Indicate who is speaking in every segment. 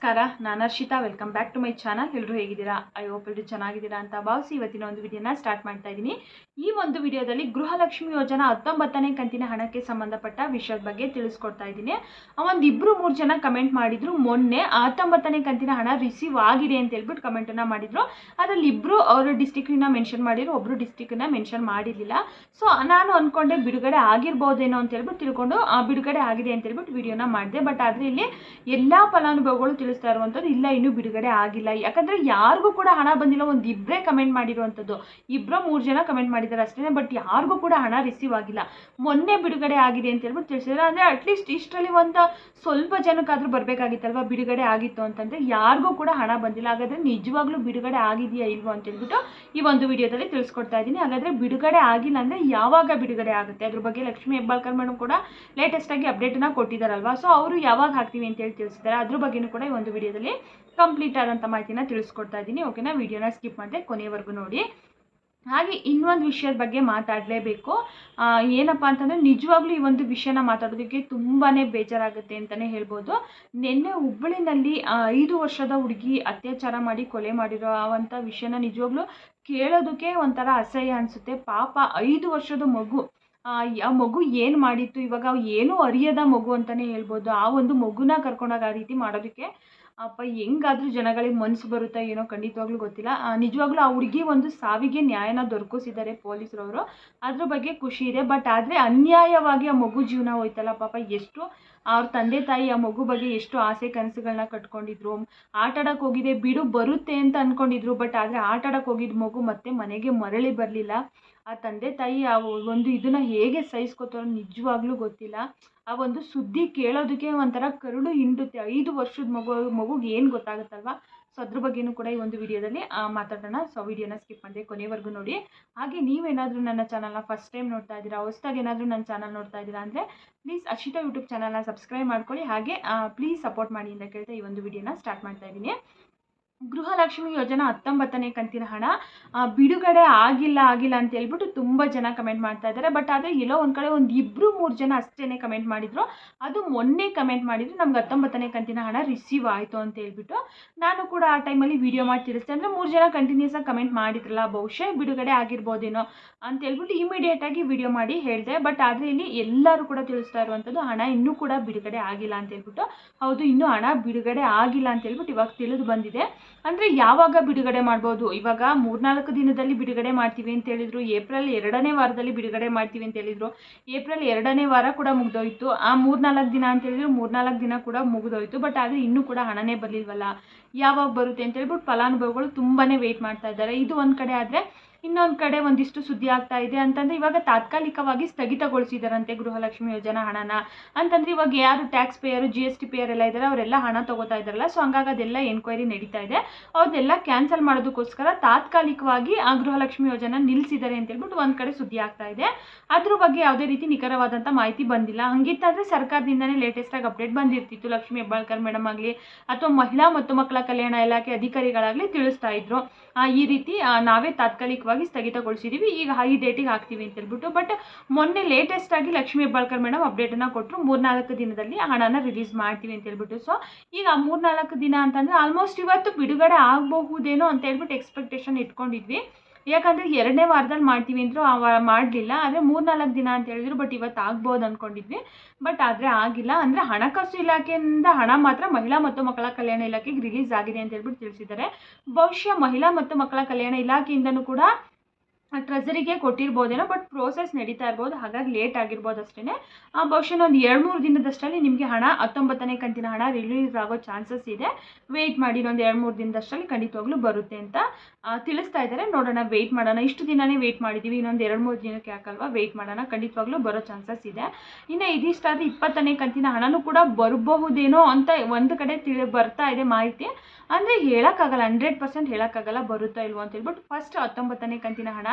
Speaker 1: ನಮಸ್ಕಾರ ನಾನು Harshita. Welcome back to my channel ಎಲ್ಲರೂ ಹೇಗಿದ್ದೀರಾ? ಐ ಹೋಪ್ ಎಲ್ಲರೂ ಚೆನ್ನಾಗಿದ್ದೀರಾ ಅಂತ ಭಾವಿಸಿ ಇವತ್ತಿನ ಒಂದು ವಿಡಿಯೋನ ಸ್ಟಾರ್ಟ್ ಮಾಡ್ತಾ ಇದ್ದೀನಿ. ಈ ಒಂದು ವಿಡಿಯೋದಲ್ಲಿ ಗೃಹಲಕ್ಷ್ಮಿ ಯೋಜನಾ ಹತ್ತೊಂಬತ್ತನೇ ಕಂತಿನ ಹಣಕ್ಕೆ ಸಂಬಂಧಪಟ್ಟ ವಿಷಯದ ಬಗ್ಗೆ ತಿಳಿಸ್ಕೊಡ್ತಾ ಇದ್ದೀನಿ. ಒಂದು ಇಬ್ಬರು ಮೂರು ಜನ ಕಮೆಂಟ್ ಮಾಡಿದ್ರು ಮೊನ್ನೆ ಹತ್ತೊಂಬತ್ತನೇ ಕಂತಿನ ಹಣ ರಿಸೀವ್ ಆಗಿದೆ ಅಂತ ಹೇಳ್ಬಿಟ್ಟು ಕಮೆಂಟನ್ನು ಮಾಡಿದ್ರು. ಅದರಲ್ಲಿ ಇಬ್ಬರು ಅವರು ಡಿಸ್ಟಿಕ್ನ ಮೆನ್ಷನ್ ಮಾಡಿದ್ರು ಒಬ್ಬರು ಡಿಸ್ಟಿಕ್ನ ಮೆನ್ಷನ್ ಮಾಡಿರಲಿಲ್ಲ. ಸೊ ನಾನು ಅಂದ್ಕೊಂಡೆ ಬಿಡುಗಡೆ ಆಗಿರ್ಬೋದೇನೋ ಅಂತ ಹೇಳ್ಬಿಟ್ಟು ತಿಳ್ಕೊಂಡು ಆ, ಬಿಡುಗಡೆ ಆಗಿದೆ ಅಂತ ಹೇಳ್ಬಿಟ್ಟು ವಿಡಿಯೋನ ಮಾಡಿದೆ. ಬಟ್ ಆದರೆ ಇಲ್ಲಿ ಎಲ್ಲ ಫಲಾನುಭವಿಗಳು ತಿಳಿಸ್ತಾ ಇರುವಂಥದ್ದು ಇಲ್ಲ, ಇನ್ನೂ ಬಿಡುಗಡೆ ಆಗಿಲ್ಲ. ಯಾಕಂದರೆ ಯಾರಿಗೂ ಕೂಡ ಹಣ ಬಂದಿಲ್ಲ ಒಂದು ಇಬ್ಬರೇ ಕಮೆಂಟ್ ಮಾಡಿರುವಂಥದ್ದು ಇಬ್ಬರೋ ಮೂರು ಜನ ಕಮೆಂಟ್ ಮಾಡಿದ್ದಾರೆ ಅಷ್ಟೇ ಬಟ್ ಯಾರಿಗೂ ಕೂಡ ಹಣ ರಿಸೀವ್ ಆಗಿಲ್ಲ. ಮೊನ್ನೆ ಬಿಡುಗಡೆ ಆಗಿದೆ ಅಂತ ಹೇಳ್ಬಿಟ್ಟು ತಿಳಿಸಿದ್ರೆ ಅಂದರೆ ಅಟ್ಲೀಸ್ಟ್ ಇಷ್ಟರಲ್ಲಿ ಒಂದು ಸ್ವಲ್ಪ ಜನಕ್ಕಾದರೂ ಬರಬೇಕಾಗಿತ್ತಲ್ವ, ಬಿಡುಗಡೆ ಆಗಿತ್ತು ಅಂತಂದರೆ ಯಾರಿಗೂ ಕೂಡ ಹಣ ಬಂದಿಲ್ಲ. ಹಾಗಾದರೆ ನಿಜವಾಗ್ಲೂ ಬಿಡುಗಡೆ ಆಗಿದೆಯಾ ಇಲ್ವೋ ಅಂತ ಹೇಳ್ಬಿಟ್ಟು ಈ ಒಂದು ವಿಡಿಯೋದಲ್ಲಿ ತಿಳಿಸ್ಕೊಡ್ತಾ ಇದ್ದೀನಿ. ಹಾಗಾದರೆ ಬಿಡುಗಡೆ ಆಗಿಲ್ಲ ಅಂದರೆ ಯಾವಾಗ ಬಿಡುಗಡೆ ಆಗುತ್ತೆ? ಅದ್ರ ಬಗ್ಗೆ ಲಕ್ಷ್ಮಿ ಹೆಬ್ಬಾಳ್ಕರ್ ಮೇಡಮ್ ಕೂಡ ಲೇಟೆಸ್ಟಾಗಿ ನ ಕೊಟ್ಟಿದ್ದಾರಲ್ವಾ? ಸೊ ಅವರು ಯಾವಾಗ ಹಾಕ್ತೀವಿ ಅಂತ ಹೇಳಿ ತಿಳಿಸಿದ್ದಾರೆ. ಅದ್ರ ಬಗ್ಗೆನೂ ಕೂಡ ಒಂದು ವಿಡಿಯೋದಲ್ಲಿ ಕಂಪ್ಲೀಟ್ ಆದಂಥ ಮಾಹಿತಿನ ತಿಳಿಸ್ಕೊಡ್ತಾ ಇದ್ದೀನಿ. ಓಕೆನಾ ವಿಡಿಯೋನ ಸ್ಕಿಪ್ ಮಾಡಿದೆ ಕೊನೆವರೆಗೂ ನೋಡಿ. ಹಾಗೆ ಇನ್ನೊಂದು ವಿಷಯದ ಬಗ್ಗೆ ಮಾತಾಡಲೇಬೇಕು. ಏನಪ್ಪ ಅಂತಂದರೆ ನಿಜವಾಗ್ಲೂ ಈ ಒಂದು ವಿಷಯನ ಮಾತಾಡೋದಕ್ಕೆ ತುಂಬಾ ಬೇಜಾರಾಗುತ್ತೆ ಅಂತಲೇ ಹೇಳ್ಬೋದು. ನಿನ್ನೆ ಹುಬ್ಬಳ್ಳಿನಲ್ಲಿ ಐದು ವರ್ಷದ ಹುಡುಗಿ ಅತ್ಯಾಚಾರ ಮಾಡಿ ಕೊಲೆ ಮಾಡಿರೋ ಅಂಥ ವಿಷಯನ ನಿಜವಾಗ್ಲೂ ಕೇಳೋದಕ್ಕೆ ಒಂಥರ ಅಸಹ್ಯ ಅನಿಸುತ್ತೆ. ಪಾಪ ಐದು ವರ್ಷದ ಮಗು ಆ ಮಗು ಏನು ಮಾಡಿತ್ತು? ಇವಾಗ ಏನೂ ಅರಿಯದ ಮಗು ಅಂತಲೇ ಹೇಳ್ಬೋದು. ಆ ಒಂದು ಮಗುನ ಕರ್ಕೊಂಡೋಗಿ ಆ ರೀತಿ ಮಾಡೋದಕ್ಕೆ, ಅಪ್ಪ, ಹೆಂಗಾದ್ರೂ ಜನಗಳಿಗೆ ಮನಸ್ಸು ಬರುತ್ತಾ ಏನೋ ಖಂಡಿತವಾಗ್ಲೂ ಗೊತ್ತಿಲ್ಲ. ನಿಜವಾಗ್ಲೂ ಆ ಹುಡುಗಿ ಒಂದು ಸಾವಿಗೆ ನ್ಯಾಯನ ದೊರಕಿಸಿದ್ದಾರೆ ಪೊಲೀಸರವರು. ಅದ್ರ ಬಗ್ಗೆ ಖುಷಿ ಇದೆ. ಬಟ್ ಆದರೆ ಅನ್ಯಾಯವಾಗಿ ಆ ಮಗು ಜೀವನ ಹೋಯ್ತಲ್ಲ ಪಾಪ. ಎಷ್ಟು ಅವ್ರ ತಂದೆ ತಾಯಿ ಆ ಮಗು ಬಗ್ಗೆ ಎಷ್ಟು ಆಸೆ ಕನಸುಗಳನ್ನ ಕಟ್ಕೊಂಡಿದ್ರು. ಆಟ ಆಡಕ್ಕೆ ಹೋಗಿದೆ ಬಿಡು, ಬರುತ್ತೆ ಅಂತ ಅಂದ್ಕೊಂಡಿದ್ರು ಬಟ್ ಆದರೆ ಆಟ ಆಡಕ್ಕೆ ಹೋಗಿದ್ದ ಮಗು ಮತ್ತೆ ಮನೆಗೆ ಮರಳಿ ಬರಲಿಲ್ಲ. ಆ ತಂದೆ ತಾಯಿ ಆ ಒಂದು ಇದನ್ನ ಹೇಗೆ ಸಹಿಸ್ಕೋತಾರೋ ನಿಜವಾಗ್ಲೂ ಗೊತ್ತಿಲ್ಲ. ಆ ಒಂದು ಸುದ್ದಿ ಕೇಳೋದಕ್ಕೆ ಒಂಥರ ಕರುಳು ಹಿಂಡುತ್ತೆ. ಐದು ವರ್ಷದ ಮಗು, ಮಗುಗೆ ಏನು ಗೊತ್ತಾಗುತ್ತಲ್ವಾ? ಸೊ ಅದ್ರ ಬಗ್ಗೆನೂ ಕೂಡ ಈ ಒಂದು ವಿಡಿಯೋದಲ್ಲಿ ಮಾತಾಡೋಣ. ಸೊ ವಿಡಿಯೋನ ಸ್ಕಿಪ್ ಮಾಡಿ ಕೊನೆವರೆಗೂ ನೋಡಿ. ಹಾಗೆ ನೀವೇನಾದರೂ ನನ್ನ ಚಾನಲ್ನ ಫಸ್ಟ್ ಟೈಮ್ ನೋಡ್ತಾ ಇದ್ದೀರಾ, ಹೊಸ್ದಾಗಿ ಏನಾದರೂ ನನ್ನ ಚಾನಲ್ ನೋಡ್ತಾ ಇದ್ದೀರಾ ಅಂದರೆ ಪ್ಲೀಸ್ ಅಶಿತಾ ಯೂಟ್ಯೂಬ್ ಚಾನಲ್ನ ಸಬ್ಸ್ಕ್ರೈಬ್ ಮಾಡ್ಕೊಳ್ಳಿ. ಹಾಗೆ ಪ್ಲೀಸ್ ಸಪೋರ್ಟ್ ಮಾಡಿ ಅಂತ ಕೇಳ್ತಾ ಈ ಒಂದು ವಿಡಿಯೋನ ಸ್ಟಾರ್ಟ್ ಮಾಡ್ತಾ ಇದ್ದೀನಿ. ಗೃಹಲಕ್ಷ್ಮಿ ಯೋಜನಾ ಹತ್ತೊಂಬತ್ತನೇ ಕಂತಿನ ಹಣ ಬಿಡುಗಡೆ ಆಗಿಲ್ಲ ಆಗಿಲ್ಲ ಅಂತ ಹೇಳ್ಬಿಟ್ಟು ತುಂಬ ಜನ ಕಮೆಂಟ್ ಮಾಡ್ತಾ ಇದ್ದಾರೆ. ಬಟ್ ಆದರೆ ಎಲ್ಲೋ ಒಂದು ಕಡೆ ಒಂದು ಇಬ್ಬರು ಮೂರು ಜನ ಅಷ್ಟೇ ಕಮೆಂಟ್ ಮಾಡಿದ್ರು. ಅದು ಮೊನ್ನೆ ಕಮೆಂಟ್ ಮಾಡಿದ್ರು, ನಮ್ಗೆ ಹತ್ತೊಂಬತ್ತನೇ ಕಂತಿನ ಹಣ ರಿಸೀವ್ ಆಯಿತು ಅಂತ ಹೇಳ್ಬಿಟ್ಟು. ನಾನು ಕೂಡ ಆ ಟೈಮಲ್ಲಿ ವಿಡಿಯೋ ಮಾಡಿ ತಿಳಿಸ್ತೆ ಅಂದರೆ ಮೂರು ಜನ ಕಂಟಿನ್ಯೂಸ್ ಆಗಿ ಕಮೆಂಟ್ ಮಾಡಿದ್ರಲ್ಲ, ಬಹುಶಃ ಬಿಡುಗಡೆ ಆಗಿರ್ಬೋದೇನೋ ಅಂತ ಹೇಳ್ಬಿಟ್ಟು ಇಮಿಡಿಯೇಟಾಗಿ ವಿಡಿಯೋ ಮಾಡಿ ಹೇಳಿದೆ. ಬಟ್ ಆದರೆ ಇಲ್ಲಿ ಎಲ್ಲರೂ ಕೂಡ ತಿಳಿಸ್ತಾ ಇರುವಂಥದ್ದು ಹಣ ಇನ್ನೂ ಕೂಡ ಬಿಡುಗಡೆ ಆಗಿಲ್ಲ ಅಂತ ಹೇಳ್ಬಿಟ್ಟು. ಹೌದು, ಇನ್ನೂ ಹಣ ಬಿಡುಗಡೆ ಆಗಿಲ್ಲ ಅಂತ ಹೇಳ್ಬಿಟ್ಟು ಇವಾಗ ತಿಳಿದು ಬಂದಿದೆ. ಅಂದರೆ ಯಾವಾಗ ಬಿಡುಗಡೆ ಮಾಡ್ಬೋದು? ಇವಾಗ ಮೂರ್ನಾಲ್ಕು ದಿನದಲ್ಲಿ ಬಿಡುಗಡೆ ಮಾಡ್ತೀವಿ ಅಂತ ಹೇಳಿದ್ರು, ಏಪ್ರಿಲ್ ಎರಡನೇ ವಾರದಲ್ಲಿ ಬಿಡುಗಡೆ ಮಾಡ್ತೀವಿ ಅಂತ ಹೇಳಿದ್ರು, ಏಪ್ರಿಲ್ ಎರಡನೇ ವಾರ ಕೂಡ ಮುಗ್ದೋಯ್ತು. ಆ ಮೂರ್ನಾಲ್ಕು ದಿನ ಅಂತ ಹೇಳಿದ್ರು, ಮೂರ್ನಾಲ್ಕು ದಿನ ಕೂಡ ಮುಗಿದೋಯ್ತು. ಬಟ್ ಆದರೆ ಇನ್ನೂ ಕೂಡ ಹಣನೇ ಬರಲಿಲ್ವಲ್ಲ? ಯಾವಾಗ ಬರುತ್ತೆ ಅಂತ ಹೇಳ್ಬಿಟ್ಟು ಫಲಾನುಭವಿಗಳು ತುಂಬಾ ವೆಯ್ಟ್ ಮಾಡ್ತಾ ಇದ್ದಾರೆ. ಇದು ಒಂದು ಕಡೆ ಆದರೆ ಇನ್ನೊಂದು ಕಡೆ ಒಂದಿಷ್ಟು ಸುದ್ದಿ ಆಗ್ತಾ ಇದೆ ಅಂತಂದರೆ ಇವಾಗ ತಾತ್ಕಾಲಿಕವಾಗಿ ಸ್ಥಗಿತಗೊಳಿಸಿದಾರಂತೆ ಗೃಹಲಕ್ಷ್ಮಿ ಯೋಜನಾ ಹಣನ. ಅಂತಂದ್ರೆ ಇವಾಗ ಯಾರು tax payer G S T payer ಎಲ್ಲ ಇದ್ದಾರೆ ಅವರೆಲ್ಲ ಹಣ ತಗೋತಾ ಇದ್ದಾರಲ್ಲ ಸೊ ಹಂಗಾಗಿ ಅದೆಲ್ಲ ಎನ್ಕ್ವೈರಿ ನಡೀತಾ ಇದೆ. ಅವ್ರದ್ದೆಲ್ಲ ಕ್ಯಾನ್ಸಲ್ ಮಾಡೋದಕ್ಕೋಸ್ಕರ ತಾತ್ಕಾಲಿಕವಾಗಿ ಆ ಗೃಹಲಕ್ಷ್ಮಿ ಯೋಜನಾ ನಿಲ್ಲಿಸಿದ್ದಾರೆ ಅಂತ ಹೇಳ್ಬಿಟ್ಟು ಒಂದು ಕಡೆ ಸುದ್ದಿ ಆಗ್ತಾ ಇದೆ. ಅದ್ರ ಬಗ್ಗೆ ಯಾವುದೇ ರೀತಿ ನಿಖರವಾದಂಥ ಮಾಹಿತಿ ಬಂದಿಲ್ಲ. ಹಂಗಿತ್ತಾದ್ರೆ ಸರ್ಕಾರದಿಂದನೇ ಲೇಟೆಸ್ಟಾಗಿ ಅಪ್ಡೇಟ್ ಬಂದಿರ್ತಿತ್ತು. ಲಕ್ಷ್ಮಿ ಹೆಬ್ಬಾಳ್ಕರ್ ಮೇಡಮ್ ಆಗಲಿ ಅಥವಾ ಮಹಿಳಾ ಮತ್ತು ಮಕ್ಕಳ ಕಲ್ಯಾಣ ಇಲಾಖೆ ಅಧಿಕಾರಿಗಳಾಗಲಿ ತಿಳಿಸ್ತಾ ಇದ್ರು. ಈ ರೀತಿ ನಾವೇ ನಾವೇ ತಾತ್ಕಾಲಿಕವಾಗಿ ಸ್ಥಗಿತಗೊಳಿಸಿದ್ದೀವಿ ಈಗ ಈ ಡೇಟಿಗೆ ಹಾಕ್ತೀವಿ ಅಂತ ಹೇಳ್ಬಿಟ್ಟು ಬಟ್ ಮೊನ್ನೆ ಲೇಟೆಸ್ಟ್ ಆಗಿ ಲಕ್ಷ್ಮಿ ಹೆಬ್ಬಾಳ್ಕರ್ ಮೇಡಮ್ ಅಪ್ಡೇಟನ್ನು ಕೊಟ್ಟರು ಮೂರ್ನಾಲ್ಕು ದಿನದಲ್ಲಿ ಹಣನ ರಿಲೀಸ್ ಮಾಡ್ತೀವಿ ಅಂತ ಹೇಳ್ಬಿಟ್ಟು. ಸೊ ಈಗ ಮೂರ್ನಾಲ್ಕು ದಿನ ಅಂತಂದರೆ ಆಲ್ಮೋಸ್ಟ್ ಇವತ್ತು ಬಿಡುಗಡೆ ಆಗಬಹುದೇನೋ ಅಂತ ಹೇಳ್ಬಿಟ್ಟು ಎಕ್ಸ್ಪೆಕ್ಟೇಷನ್ ಇಟ್ಕೊಂಡಿದ್ವಿ. ಯಾಕಂದರೆ ಎರಡನೇ ವಾರದಲ್ಲಿ ಮಾಡ್ತೀವಿ ಅಂದರು ಆ ವಾರ ಮಾಡಲಿಲ್ಲ. ಆದರೆ ಮೂರ್ನಾಲ್ಕು ದಿನ ಅಂತ ಹೇಳಿದ್ರು ಬಟ್ ಇವತ್ತು ಆಗ್ಬೋದು ಅಂದ್ಕೊಂಡಿದ್ವಿ ಬಟ್ ಆದರೆ ಆಗಿಲ್ಲ. ಅಂದರೆ ಹಣಕಾಸು ಇಲಾಖೆಯಿಂದ ಹಣ ಮಾತ್ರ ಮಹಿಳಾ ಮತ್ತು ಮಕ್ಕಳ ಕಲ್ಯಾಣ ಇಲಾಖೆಗೆ ರಿಲೀಸ್ ಆಗಿದೆ ಅಂತ ಹೇಳ್ಬಿಟ್ಟು ತಿಳಿಸಿದ್ದಾರೆ. ಬಹುಶಃ ಮಹಿಳಾ ಮತ್ತು ಮಕ್ಕಳ ಕಲ್ಯಾಣ ಇಲಾಖೆಯಿಂದನೂ ಕೂಡ ಟ್ರೆಸರಿಗೆ ಕೊಟ್ಟಿರ್ಬೋದೇನೋ ಬಟ್ ಪ್ರೋಸೆಸ್ ನಡೀತಾ ಇರ್ಬೋದು, ಹಾಗಾಗಿ ಲೇಟ್ ಆಗಿರ್ಬೋದು ಅಷ್ಟೇ ಬಹುಶಃ ಒಂದು ಎರಡು ಮೂರು ದಿನದಷ್ಟರಲ್ಲಿ ನಿಮಗೆ ಹಣ, ಹತ್ತೊಂಬತ್ತನೇ ಕಂತಿನ ಹಣ ರಿಲೀಸ್ ಆಗೋ ಚಾನ್ಸಸ್ ಇದೆ. ವೆಯ್ಟ್ ಮಾಡಿ ಒಂದು ಎರಡು ಮೂರು ದಿನದಷ್ಟರಲ್ಲಿ ಖಂಡಿತವಾಗ್ಲೂ ಬರುತ್ತೆ ಅಂತ ತಿಳಿಸ್ತಾ ಇದ್ದಾರೆ. ನೋಡೋಣ ವೆಯ್ಟ್ ಮಾಡೋಣ. ಇಷ್ಟು ದಿನನೇ ವೆಯ್ಟ್ ಮಾಡಿದ್ದೀವಿ ಇನ್ನೊಂದು ಎರಡು ಮೂರು ದಿನಕ್ಕೆ ಯಾಕಲ್ವಾ? ವೆಯ್ಟ್ ಮಾಡೋಣ. ಖಂಡಿತವಾಗ್ಲೂ ಬರೋ ಚಾನ್ಸಸ್ ಇದೆ. ಇನ್ನು ಇದಿಷ್ಟಾದರೆ ಇಪ್ಪತ್ತನೇ ಕಂತಿನ ಹಣನೂ ಕೂಡ ಬರಬಹುದೇನೋ ಅಂತ ಒಂದು ಕಡೆ ತಿಳಿ, ಬರ್ತಾ ಇದೆ ಮಾಹಿತಿ. ಅಂದರೆ ಹೇಳೋಕ್ಕಾಗಲ್ಲ ಹಂಡ್ರೆಡ್ ಪರ್ಸೆಂಟ್ ಹೇಳೋಕ್ಕಾಗಲ್ಲ, ಬರುತ್ತಾ ಇಲ್ವೋ ಅಂತ ಹೇಳ್ಬಿಟ್ಟು ಫಸ್ಟ್ ಹತ್ತೊಂಬತ್ತನೇ ಕಂತಿನ ಹಣ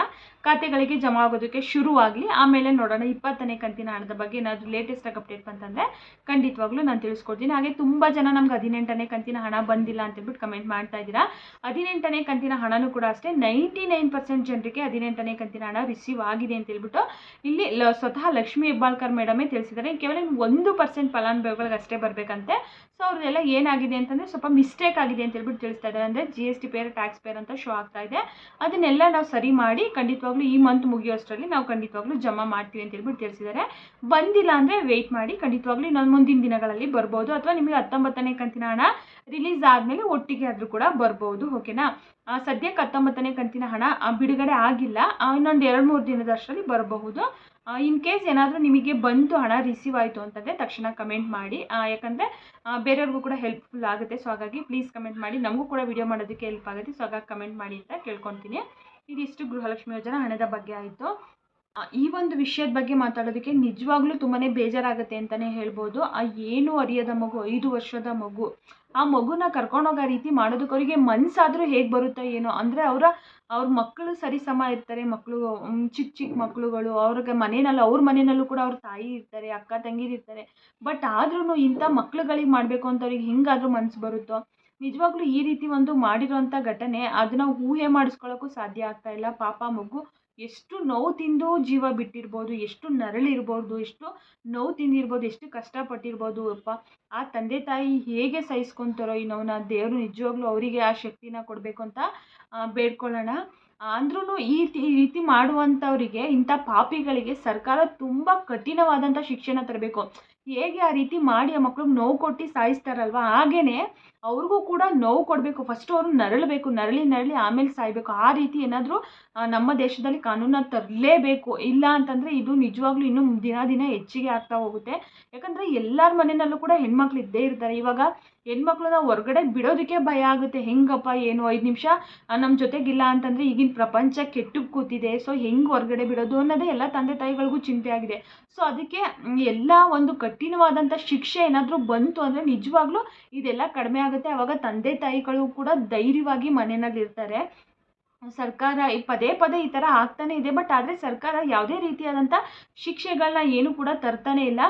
Speaker 1: ಖಾತೆಗಳಿಗೆ ಜಮಾ ಆಗೋದಕ್ಕೆ ಶುರುವಾಗಲಿ, ಆಮೇಲೆ ನೋಡೋಣ ಇಪ್ಪತ್ತನೇ ಕಂತಿನ ಹಣದ ಬಗ್ಗೆ ಏನಾದರೂ ಲೇಟೆಸ್ಟಾಗಿ ಅಪ್ಡೇಟ್ ಬಂತಂದರೆ ಖಂಡಿತವಾಗ್ಲೂ ನಾನು ತಿಳಿಸ್ಕೊಡ್ತೀನಿ. ಹಾಗೆ ತುಂಬ ಜನ ನಮ್ಗೆ ಹದಿನೆಂಟನೇ ಕಂತಿನ ಹಣ ಬಂದಿಲ್ಲ ಅಂತೇಳ್ಬಿಟ್ಟು ಕಮೆಂಟ್ ಮಾಡ್ತಾ ಇದ್ದೀರಾ. ಹದಿನೆಂಟನೇ ಕಂತಿನ ಹಣನೂ ಕೂಡ ಅಷ್ಟೇ ನೈಂಟಿ ನೈನ್ ಪರ್ಸೆಂಟ್ ಜನರಿಗೆ ಹದಿನೆಂಟನೇ ಕಂತಿನ ಹಣ ರಿಸೀವ್ ಆಗಿದೆ ಅಂತ ಹೇಳ್ಬಿಟ್ಟು ಇಲ್ಲಿ ಸ್ವತಃ ಲಕ್ಷ್ಮೀ ಹೆಬ್ಬಾಳ್ಕರ್ ಮೇಡಮೇ ತಿಳಿಸಿದ್ದಾರೆ. ಕೇವಲ ಒಂದು ಪರ್ಸೆಂಟ್ ಫಲಾನುಭವಿಗಳಿಗೆ ಅಷ್ಟೇ ಬರಬೇಕಂತೆ. ಸೊ ಅವ್ರದ್ದೆಲ್ಲ ಏನಾಗಿದೆ ಅಂತಂದರೆ ಸ್ವಲ್ಪ ಮಿಸ್ಟೇಕ್ ಆಗಿದೆ ಅಂತ ಹೇಳ್ಬಿಟ್ಟು ತಿಳಿಸ್ತಾ ಇದ್ದಾರೆ. ಅಂದರೆ G S T payer tax payer ಅಂತ ಶೋ ಆಗ್ತಾ ಇದೆ. ಅದನ್ನೆಲ್ಲ ನಾವು ಸರಿ ಮಾಡಿ ಖಂಡಿತವಾಗ್ಲೂ ಈ ಮಂತ್ ಮುಗಿಯೋಷ್ಟರಲ್ಲಿ ನಾವು ಖಂಡಿತವಾಗ್ಲೂ ಜಮಾ ಮಾಡ್ತೀವಿ ಅಂತ ಹೇಳ್ಬಿಟ್ಟು ತಿಳಿಸಿದ್ದಾರೆ. ಬಂದಿಲ್ಲ ಅಂದರೆ ವೆಯ್ಟ್ ಮಾಡಿ, ಖಂಡಿತವಾಗ್ಲೂ ಇನ್ನೊಂದು ಮುಂದಿನ ದಿನಗಳಲ್ಲಿ ಬರ್ಬೋದು ಅಥವಾ ನಿಮಗೆ ಹತ್ತೊಂಬತ್ತನೇ ಕಂತಿನ ಹಣ ರಿಲೀಸ್ ಆದಮೇಲೆ ಒಟ್ಟಿಗೆ ಆದರೂ ಕೂಡ ಬರ್ಬೋದು ಓಕೆನಾ ಸದ್ಯಕ್ಕೆ ಹತ್ತೊಂಬತ್ತನೇ ಕಂತಿನ ಹಣ ಬಿಡುಗಡೆ ಆಗಿಲ್ಲ. ಇನ್ನೊಂದು ಎರಡು ಮೂರು ದಿನದಷ್ಟರಲ್ಲಿ ಬರಬಹುದು. ಇನ್ ಕೇಸ್ ಏನಾದರೂ ನಿಮಗೆ ಬಂತು ಹಣ ರಿಸೀವ್ ಆಯಿತು ಅಂತಂದರೆ ತಕ್ಷಣ ಕಮೆಂಟ್ ಮಾಡಿ. ಯಾಕಂದರೆ ಬೇರೆಯವ್ರಿಗೂ ಕೂಡ ಹೆಲ್ಪ್ಫುಲ್ ಆಗುತ್ತೆ. ಸೊ ಹಾಗಾಗಿ ಪ್ಲೀಸ್ ಕಮೆಂಟ್ ಮಾಡಿ. ನಮಗೂ ಕೂಡ ವಿಡಿಯೋ ಮಾಡೋದಕ್ಕೆ ಹೆಲ್ಪ್ ಆಗುತ್ತೆ. ಸೊ ಹಾಗಾಗಿ ಕಮೆಂಟ್ ಮಾಡಿ ಅಂತ ಕೇಳ್ಕೊತೀನಿ. ಇದಿಷ್ಟು ಗೃಹಲಕ್ಷ್ಮಿ ಯೋಜನಾ ಹಣದ ಬಗ್ಗೆ ಆಯಿತು. ಈ ಒಂದು ವಿಷಯದ ಬಗ್ಗೆ ಮಾತಾಡೋದಕ್ಕೆ ನಿಜವಾಗ್ಲೂ ತುಂಬಾ ಬೇಜಾರಾಗುತ್ತೆ ಅಂತಲೇ ಹೇಳ್ಬೋದು. ಆ ಏನು ಅರಿಯದ ಮಗು, ಐದು ವರ್ಷದ ಮಗು, ಆ ಮಗುನ ಕರ್ಕೊಂಡೋಗೋ ರೀತಿ ಮಾಡೋದಕ್ಕೆ ಅವರಿಗೆ ಮನಸ್ಸಾದರೂ ಹೇಗೆ ಬರುತ್ತೋ ಏನೋ, ಅಂದರೆ ಅವರ, ಅವ್ರ ಮಕ್ಕಳು ಸರಿ ಸಮ ಇರ್ತಾರೆ, ಮಕ್ಕಳು ಚಿಕ್ಕ ಚಿಕ್ಕ ಮಕ್ಕಳುಗಳು, ಅವ್ರಿಗೆ ಮನೆಯಲ್ಲಿ, ಅವ್ರ ಮನೆಯಲ್ಲೂ ಕೂಡ ಅವ್ರ ತಾಯಿ ಇರ್ತಾರೆ, ಅಕ್ಕ ತಂಗಿರು ಇರ್ತಾರೆ. ಬಟ್ ಆದ್ರೂ ಇಂಥ ಮಕ್ಳುಗಳಿಗೆ ಮಾಡಬೇಕು ಅಂತ ಅವ್ರಿಗೆ ಹೆಂಗಾದರೂ ಮನಸ್ಸು ಬರುತ್ತೋ ನಿಜವಾಗ್ಲೂ ಈ ರೀತಿ ಒಂದು ಮಾಡಿರೋಂಥ ಘಟನೆ ಅದನ್ನು ಊಹೆ ಮಾಡಿಸ್ಕೊಳ್ಳೋಕ್ಕೂ ಸಾಧ್ಯ ಆಗ್ತಾ ಇಲ್ಲ. ಪಾಪ ಮಗು ಎಷ್ಟು ನೋವು ತಿಂದು ಜೀವ ಬಿಟ್ಟಿರ್ಬೋದು, ಎಷ್ಟು ನರಳಿರ್ಬೋದು, ಎಷ್ಟು ನೋವು ತಿಂದಿರ್ಬೋದು, ಎಷ್ಟು ಕಷ್ಟಪಟ್ಟಿರ್ಬೋದು ಅಪ್ಪ. ಆ ತಂದೆ ತಾಯಿ ಹೇಗೆ ಸಹಿಸ್ಕೊತಾರೋ ಈ ನೋವನ್ನ ದೇವರು ನಿಜವಾಗ್ಲೂ ಅವರಿಗೆ ಆ ಶಕ್ತಿನ ಕೊಡಬೇಕು ಅಂತ ಬೇಡ್ಕೊಳ್ಳೋಣ. ಅಂದ್ರೂ ಈ ರೀತಿ ಮಾಡುವಂಥವರಿಗೆ ಇಂಥ ಪಾಪಿಗಳಿಗೆ ಸರ್ಕಾರ ತುಂಬ ಕಠಿಣವಾದಂಥ ಶಿಕ್ಷಣ ತರಬೇಕು. ಹೇಗೆ ಆ ರೀತಿ ಮಾಡಿ ಆ ಮಕ್ಳಿಗೆ ನೋವು ಕೊಟ್ಟು ಸಾಯಿಸ್ತಾರಲ್ವ? ಹಾಗೇನೆ ಅವ್ರಿಗೂ ಕೂಡ ನೋವು ಕೊಡಬೇಕು. ಫಸ್ಟು ಅವರು ನರಳಬೇಕು. ನರಳಿ ನರಳಿ ಆಮೇಲೆ ಸಾಯಬೇಕು. ಆ ರೀತಿ ಏನಾದರೂ ನಮ್ಮ ದೇಶದಲ್ಲಿ ಕಾನೂನನ್ನ ತರಲೇಬೇಕು. ಇಲ್ಲ ಅಂತಂದರೆ ಇದು ನಿಜವಾಗ್ಲೂ ಇನ್ನೂ ದಿನ ದಿನ ಹೆಚ್ಚಿಗೆ ಆಗ್ತಾ ಹೋಗುತ್ತೆ. ಯಾಕಂದರೆ ಎಲ್ಲರ ಮನೆಯಲ್ಲೂ ಕೂಡ ಹೆಣ್ಮಕ್ಳು ಇದ್ದೇ ಇರ್ತಾರೆ. ಇವಾಗ ಹೆಣ್ಮಕ್ಳನ್ನ ಹೊರಗಡೆ ಬಿಡೋದಕ್ಕೆ ಭಯ ಆಗುತ್ತೆ. ಹೆಂಗಪ್ಪ, ಏನು? ಐದು ನಿಮಿಷ ನಮ್ಮ ಜೊತೆಗಿಲ್ಲ ಅಂತಂದರೆ ಈಗಿನ ಪ್ರಪಂಚ ಕೆಟ್ಟು ಕೂತಿದೆ. ಸೊ ಹೆಂಗೆ ಹೊರಗಡೆ ಬಿಡೋದು ಅನ್ನೋದೇ ಎಲ್ಲ ತಂದೆ ತಾಯಿಗಳಿಗೂ ಚಿಂತೆ ಆಗಿದೆ. ಸೊ ಅದಕ್ಕೆ ಎಲ್ಲ ಒಂದು ಕಠಿಣವಾದಂಥ ಶಿಕ್ಷೆ ಏನಾದರೂ ಬಂತು ಅಂದರೆ ನಿಜವಾಗ್ಲೂ ಇದೆಲ್ಲ ಕಡಿಮೆ ಆಗುತ್ತೆ. ಆವಾಗ ತಂದೆ ತಾಯಿಗಳು ಕೂಡ ಧೈರ್ಯವಾಗಿ ಮನೆಯಲ್ಲಿ ಇರ್ತಾರೆ ಸರ್ಕಾರ ಈ ಪದೇ ಪದೇ ಈ ಥರ ಆಗ್ತಾನೇ ಇದೆ. ಬಟ್ ಆದರೆ ಸರ್ಕಾರ ಯಾವುದೇ ರೀತಿಯಾದಂಥ ಶಿಕ್ಷೆಗಳನ್ನ ಏನು ಕೂಡ ತರ್ತಾನೆ ಇಲ್ಲ.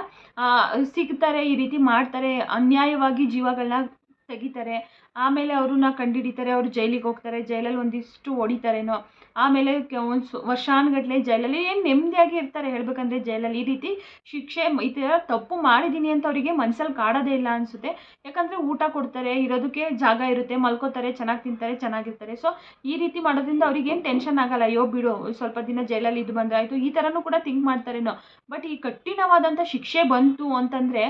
Speaker 1: ಸಿಗ್ತಾರೆ, ಈ ರೀತಿ ಮಾಡ್ತಾರೆ, ಅನ್ಯಾಯವಾಗಿ ಜೀವಗಳನ್ನ ತೆಗಿತಾರೆ. ಆಮೇಲೆ ಅವ್ರನ್ನ ಕಂಡುಹಿಡಿತಾರೆ ಅವರು ಜೈಲಿಗೆ ಹೋಗ್ತಾರೆ, ಜೈಲಲ್ಲಿ ಒಂದಿಷ್ಟು ಹೊಡಿತಾರೇನೋ. ಆಮೇಲೆ ಒಂದು ಸು ವರ್ಷಾನುಗಟ್ಲೆ ಜೈಲಲ್ಲಿ ಏನು ನೆಮ್ಮದಿಯಾಗಿ ಇರ್ತಾರೆ ಹೇಳ್ಬೇಕಂದ್ರೆ ಜೈಲಲ್ಲಿ. ಈ ರೀತಿ ಶಿಕ್ಷೆ ಈ ಥರ ತಪ್ಪು ಮಾಡಿದ್ದೀನಿ ಅಂತ ಅವರಿಗೆ ಮನ್ಸಲ್ಲಿ ಕಾಡೋದೇ ಇಲ್ಲ ಅನಿಸುತ್ತೆ. ಯಾಕಂದರೆ ಊಟ ಕೊಡ್ತಾರೆ, ಇರೋದಕ್ಕೆ ಜಾಗ ಇರುತ್ತೆ, ಮಲ್ಕೋತಾರೆ, ಚೆನ್ನಾಗಿ ತಿಂತಾರೆ, ಚೆನ್ನಾಗಿರ್ತಾರೆ. ಸೊ, ಈ ರೀತಿ ಮಾಡೋದ್ರಿಂದ ಅವ್ರಿಗೇನು ಟೆನ್ಷನ್ ಆಗಲ್ಲ, ಅಯ್ಯೋ ಬಿಡು, ಸ್ವಲ್ಪ ದಿನ ಜೈಲಲ್ಲಿ ಇದು ಬಂದಾಯಿತು ಈ ಥರನೂ ಕೂಡ ಥಿಂಕ್ ಮಾಡ್ತಾರೇನೋ. ಬಟ್ ಈ ಕಠಿಣವಾದಂಥ ಶಿಕ್ಷೆ ಬಂತು ಅಂತಂದರೆ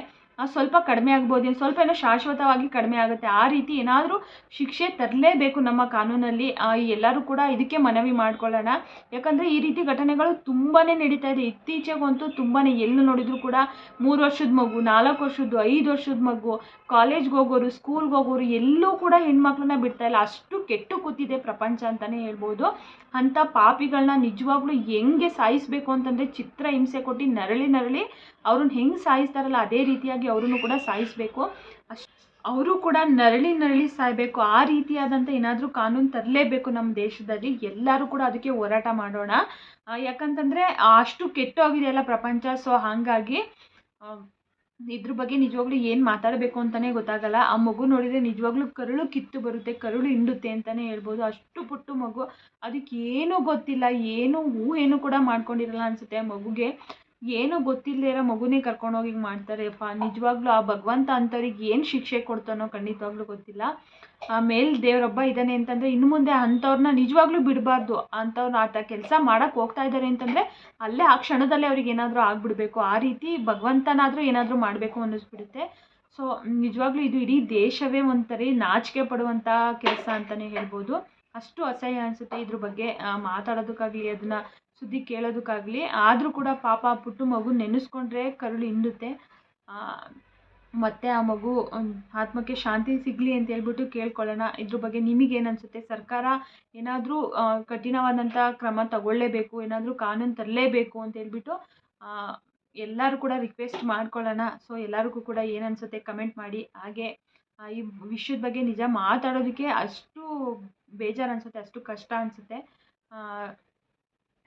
Speaker 1: ಸ್ವಲ್ಪ ಕಡಿಮೆ ಆಗ್ಬೋದು, ಇನ್ನು ಸ್ವಲ್ಪ ಏನೋ ಶಾಶ್ವತವಾಗಿ ಕಡಿಮೆ ಆಗುತ್ತೆ. ಆ ರೀತಿ ಏನಾದರೂ ಶಿಕ್ಷೆ ತರಲೇಬೇಕು ನಮ್ಮ ಕಾನೂನಲ್ಲಿ ಎಲ್ಲರೂ ಕೂಡ ಇದಕ್ಕೆ ಮನವಿ ಮಾಡ್ಕೊಳ್ಳೋಣ. ಯಾಕಂದರೆ ಈ ರೀತಿ ಘಟನೆಗಳು ತುಂಬಾ ನಡೀತಾ ಇದೆ. ಇತ್ತೀಚೆಗಂತೂ ತುಂಬಾ ಎಲ್ಲಿ ನೋಡಿದ್ರು ಕೂಡ ಮೂರು ವರ್ಷದ ಮಗು, ನಾಲ್ಕು ವರ್ಷದ್ದು, ಐದು ವರ್ಷದ ಮಗು ಕಾಲೇಜ್ಗೆ ಹೋಗೋರು ಸ್ಕೂಲ್ಗೆ ಹೋಗೋರು, ಎಲ್ಲೂ ಕೂಡ ಹೆಣ್ಮಕ್ಳನ್ನ ಬಿಡ್ತಾ ಇಲ್ಲ. ಅಷ್ಟು ಕೆಟ್ಟು ಕೂತಿದೆ ಪ್ರಪಂಚ ಅಂತಲೇ ಹೇಳ್ಬೋದು. ಅಂಥ ಪಾಪಿಗಳನ್ನ ನಿಜವಾಗ್ಲೂ ಹೆಂಗೆ ಸಾಯಿಸಬೇಕು ಅಂತಂದರೆ ಚಿತ್ರ ಹಿಂಸೆ ಕೊಟ್ಟು ನರಳಿ ನರಳಿ ಅವ್ರನ್ನ ಹೆಂಗೆ ಸಾಯಿಸ್ತಾರಲ್ಲ, ಅದೇ ರೀತಿಯಾಗಿ ಅವ್ರನ್ನು ಕೂಡ ಸಾಯಿಸಬೇಕು. ಅಷ್ಟು ಅವರು ಕೂಡ ನರಳಿ ನರಳಿ ಸಾಯಬೇಕು. ಆ ರೀತಿಯಾದಂಥ ಏನಾದರೂ ಕಾನೂನು ತರಲೇಬೇಕು ನಮ್ಮ ದೇಶದಲ್ಲಿ. ಎಲ್ಲರೂ ಕೂಡ ಅದಕ್ಕೆ ಹೋರಾಟ ಮಾಡೋಣ. ಯಾಕಂತಂದ್ರೆ ಅಷ್ಟು ಕೆಟ್ಟೋಗಿದೆಯಲ್ಲ ಪ್ರಪಂಚ. ಸೊ ಹಾಗಾಗಿ ಇದ್ರ ಬಗ್ಗೆ ನಿಜವಾಗ್ಲೂ ಏನು ಮಾತಾಡಬೇಕು ಅಂತಲೇ ಗೊತ್ತಾಗಲ್ಲ. ಆ ಮಗು ನೋಡಿದರೆ ನಿಜವಾಗ್ಲೂ ಕರುಳು ಕಿತ್ತು ಬರುತ್ತೆ, ಕರುಳು ಹಿಂಡುತ್ತೆ ಅಂತಲೇ ಹೇಳ್ಬೋದು. ಅಷ್ಟು ಪುಟ್ಟು ಮಗು. ಅದಕ್ಕೆ ಏನೂ ಗೊತ್ತಿಲ್ಲ ಏನು ಊಹೇನು ಕೂಡ ಮಾಡ್ಕೊಂಡಿರಲ್ಲ ಅನಿಸುತ್ತೆ ಆ ಮಗುಗೆ. ಏನೂ ಗೊತ್ತಿಲ್ಲದೆ ಇರೋ ಮಗುನೇ ಕರ್ಕೊಂಡೋಗಿ ಹೋಗಿ ಮಾಡ್ತಾರೆ. ಅಪ್ಪ ನಿಜವಾಗ್ಲೂ ಆ ಭಗವಂತ ಅಂಥವ್ರಿಗೆ ಏನು ಶಿಕ್ಷೆ ಕೊಡ್ತಾನೋ ಖಂಡಿತವಾಗ್ಲೂ ಗೊತ್ತಿಲ್ಲ. ಆ ಮೇಲ್ ದೇವರೊಬ್ಬ ಇದ್ದಾನೆ ಅಂತಂದರೆ ಇನ್ನು ಮುಂದೆ ಅಂಥವ್ರನ್ನ ನಿಜವಾಗ್ಲೂ ಬಿಡಬಾರ್ದು. ಅಂಥವ್ರನ್ನ ಆತ ಕೆಲಸ ಮಾಡೋಕ್ಕೆ ಹೋಗ್ತಾ ಇದ್ದಾರೆ ಅಂತಂದರೆ ಅಲ್ಲೇ ಆ ಕ್ಷಣದಲ್ಲೇ ಅವ್ರಿಗೆ ಏನಾದರೂ ಆಗಿಬಿಡ್ಬೇಕು. ಆ ರೀತಿ ಭಗವಂತನಾದರೂ ಏನಾದರೂ ಮಾಡಬೇಕು ಅನ್ನಿಸ್ಬಿಡುತ್ತೆ. ಸೊ, ನಿಜವಾಗ್ಲೂ ಇದು ಇಡೀ ದೇಶವೇ ಒಂಥರಿ ನಾಚಿಕೆ ಪಡುವಂಥ ಕೆಲಸ ಅಂತಲೇ ಹೇಳ್ಬೋದು. ಅಷ್ಟು ಅಸಹ್ಯ ಅನಿಸುತ್ತೆ ಇದ್ರ ಬಗ್ಗೆ. ಮಾತಾಡೋದಕ್ಕಾಗಲಿ, ಅದನ್ನು ಸುದ್ದಿ ಕೇಳೋದಕ್ಕಾಗಲಿ. ಆದರೂ ಕೂಡ ಪಾಪ ಪುಟ್ಟು ಮಗು ನೆನೆಸ್ಕೊಂಡ್ರೆ ಕರುಳು ಹಿಂಡುತ್ತೆ. ಮತ್ತು ಆ ಮಗು ಆತ್ಮಕ್ಕೆ ಶಾಂತಿ ಸಿಗಲಿ ಅಂತ ಹೇಳ್ಬಿಟ್ಟು ಕೇಳ್ಕೊಳ್ಳೋಣ. ಇದ್ರ ಬಗ್ಗೆ ನಿಮಗೇನು ಅನ್ಸುತ್ತೆ ಸರ್ಕಾರ ಏನಾದರೂ ಕಠಿಣವಾದಂಥ ಕ್ರಮ ತಗೊಳ್ಳೇಬೇಕು, ಏನಾದರೂ ಕಾನೂನು ತರಲೇಬೇಕು ಅಂತ ಹೇಳ್ಬಿಟ್ಟು ಎಲ್ಲರೂ ಕೂಡ ರಿಕ್ವೆಸ್ಟ್ ಮಾಡ್ಕೊಳ್ಳೋಣ. ಸೊ ಎಲ್ಲರಿಗೂ ಕೂಡ ಏನು ಅನಿಸುತ್ತೆ ಕಮೆಂಟ್ ಮಾಡಿ. ಹಾಗೆ ಈ ವಿಷಯದ ಬಗ್ಗೆ ನಿಜ ಮಾತಾಡೋದಕ್ಕೆ ಅಷ್ಟು ಬೇಜಾರು ಅನಿಸುತ್ತೆ ಅಷ್ಟು ಕಷ್ಟ ಅನಿಸುತ್ತೆ.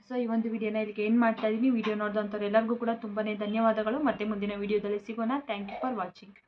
Speaker 1: ಸೊ ಈ ಒಂದು ವಿಡಿಯೋನ ಇಲ್ಲಿಗೆ ಏನು ಮಾಡ್ತಾ ಇದ್ದೀನಿ. ವಿಡಿಯೋ ನೋಡಿದಂಥವ್ರು ಎಲ್ಲರಿಗೂ ಕೂಡ ತುಂಬಾ ಧನ್ಯವಾದಗಳು. ಮತ್ತೆ ಮುಂದಿನ ವಿಡಿಯೋದಲ್ಲಿ ಸಿಗೋಣ. Thank you for watching